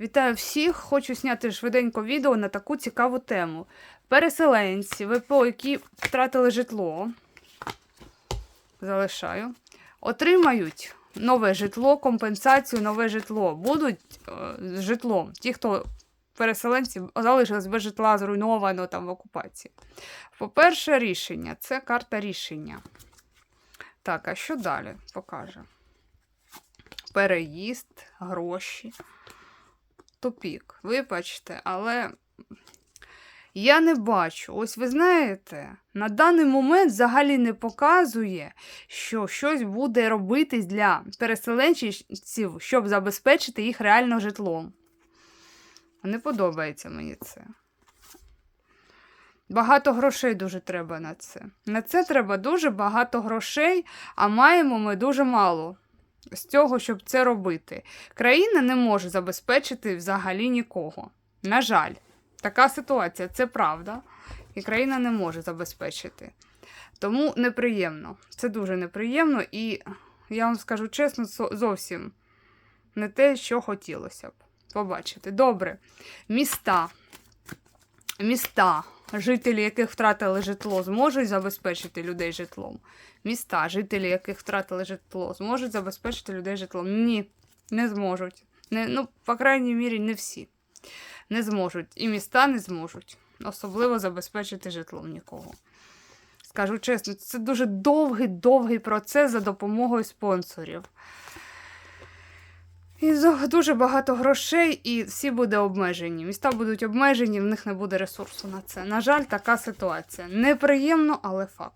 Вітаю всіх! Хочу зняти швиденько відео на таку цікаву тему. Переселенці, ВПО, які втратили житло, залишаю, отримають нове житло, компенсацію, нове житло. Будуть е, з житлом. Ті, хто переселенці залишились без житла, зруйновано там в окупації. По-перше, рішення це карта рішення. Так, а що далі покаже? Переїзд, гроші тупік. Вибачте, але я не бачу. Ось ви знаєте, на даний момент взагалі не показує, що щось буде робитись для переселенців, щоб забезпечити їх реально житлом. Не подобається мені це. Багато грошей дуже треба на це. На це треба дуже багато грошей, а маємо ми дуже мало з цього, щоб це робити. Країна не може забезпечити взагалі нікого. На жаль, така ситуація, це правда. І країна не може забезпечити. Тому неприємно. Це дуже неприємно, і я вам скажу чесно, зовсім не те, що хотілося б побачити. Добре, міста. Міста, жителі яких втратили житло, зможуть забезпечити людей житлом. Міста, жителі яких втратили житло, зможуть забезпечити людей житлом. Ні, не зможуть. Не, ну, по крайній мірі, не всі. Не зможуть. І міста не зможуть. Особливо забезпечити житлом нікого. Скажу чесно, це дуже довгий, довгий процес за допомогою спонсорів. І дуже багато грошей, і всі буде обмежені. Міста будуть обмежені, в них не буде ресурсу на це. На жаль, така ситуація. Неприємно, але факт.